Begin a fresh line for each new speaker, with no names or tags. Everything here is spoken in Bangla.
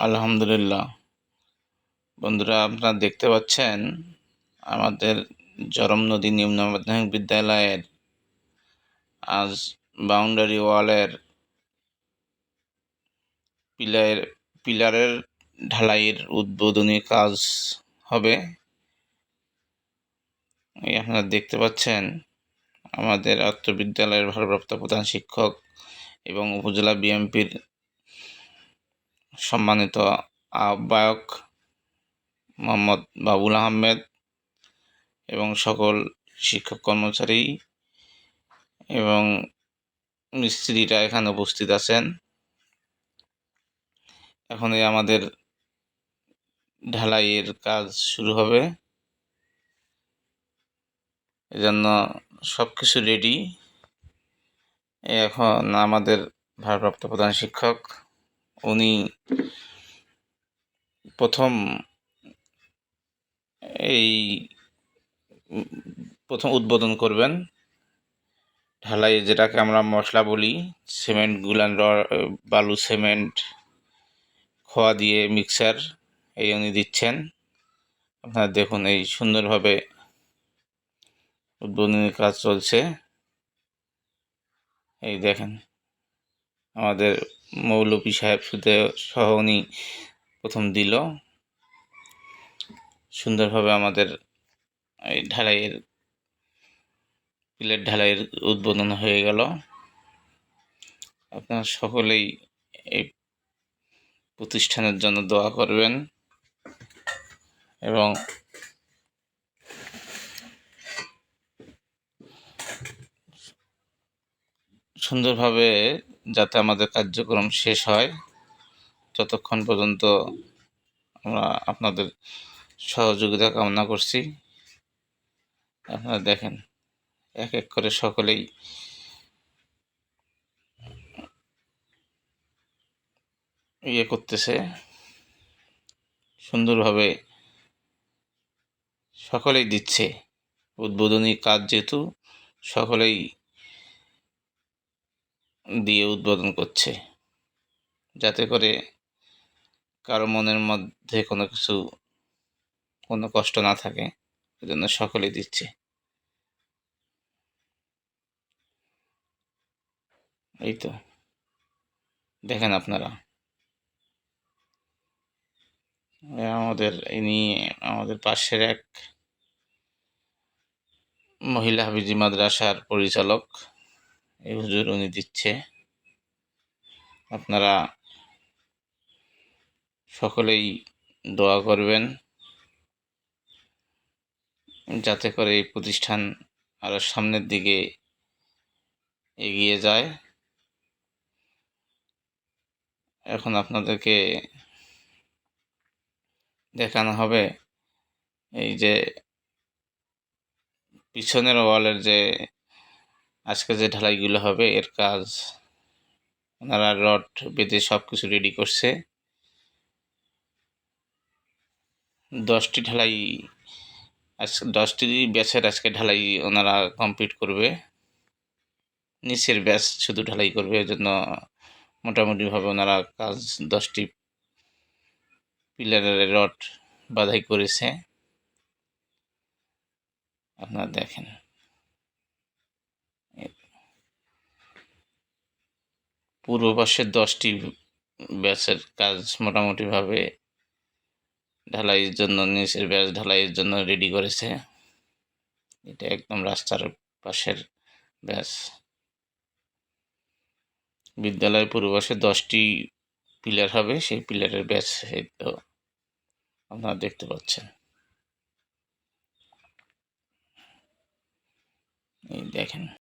আলহামদুলিল্লাহ। বন্ধুরা, আপনারা দেখতে পাচ্ছেন আমাদের জরম নদী নিম্ন মাধ্যমিক বিদ্যালয়ের আজ বাউন্ডারি ওয়ালের পিলার পিলারের ঢালাইয়ের উদ্বোধনী কাজ হবে। এই আপনারা দেখতে পাচ্ছেন আমাদের আত্মবিদ্যালয়ের ভারপ্রাপ্ত প্রধান শিক্ষক এবং উপজেলা বিএমপির সম্মানিত আহ্বায়ক মোহাম্মদ বাবুল আহমেদ এবং সকল শিক্ষক কর্মচারী এবং মিস্ত্রিরা এখানে উপস্থিত আছেন। এখন এই আমাদের ঢালাইয়ের কাজ শুরু হবে। এজন্য সব কিছু রেডি এখন আমাদের ভারপ্রাপ্ত প্রধান শিক্ষক উনি প্রথম এই প্রথম উদ্বোধন করবেন। ঢালাই যেটাকে আমরা মশলা বলি, সিমেন্ট, গুলান বালু, সিমেন্ট, খোয়া দিয়ে মিক্সার এই উনি দিচ্ছেন। আপনারা দেখুন এই সুন্দরভাবে উদ্বোধনের কাজ চলছে। এই দেখেন। আমাদের মৌলপী সাহেব সুদে সহ উনি প্রথম দিল। সুন্দরভাবে আমাদের এই ঢালাইয়ের, পিলের ঢালাইয়ের উদ্বোধন হয়ে গেল। আপনারা সকলেই এই প্রতিষ্ঠানের জন্য দোয়া করবেন এবং সুন্দরভাবে যাতে আমাদের কার্যক্রম শেষ হয় যতক্ষণ পর্যন্ত আমরা আপনাদের সহযোগিতা কামনা করছি। আপনারা দেখেন, এক এক করে সকলেই ইয়ে করতেছে। সুন্দরভাবে সকলেই দিচ্ছে। উদ্বোধনী কাজ যেহেতু, সকলেই দিয়ে উদ্বোধন করছে। যাতে করে কারও মনের মধ্যে কোনো কিছু, কোনো কষ্ট না থাকে, এজন্য সকলেই দিচ্ছে। এই তো। দেখেন আপনারা। আমাদের ইনি আমাদের পাশের এক মহিলা হাফিজি মাদ্রাসার পরিচালক এই হুজুর উনি দিচ্ছে। আপনারা সকলেই দোয়া করবেন, যাতে করে এই প্রতিষ্ঠান আরও সামনের দিকে এগিয়ে যায়। এখন আপনাদেরকে দেখানো হবে এই যে পিছনের ওয়ালের যে আজকে যে ঢালাইগুলো হবে, এর কাজ, ওনারা রড বেঁধে সব কিছু রেডি করছে। দশটি ঢালাই আজ, দশটি ব্যাচের আজকে ঢালাই ওনারা কমপ্লিট করবে। নিচের ব্যাচ শুধু ঢালাই করবে, এজন্য মোটামুটিভাবে ওনারা কাজ দশটি পিলারের রড বাধাই করেছে। আপনারা দেখেন। পূর্ব পাশের দশটি ব্যাচের কাজ মোটামুটিভাবে ঢালাইয়ের জন্য, নিচের ব্যাচ ঢালাইয়ের জন্য রেডি করেছে। এটা একদম রাস্তার পাশের ব্যাচ। বিদ্যালয়ের পূর্বপাশে দশটি পিলার হবে, সেই পিলারের ব্যাচ তো আপনারা দেখতে পাচ্ছেন। এই দেখেন।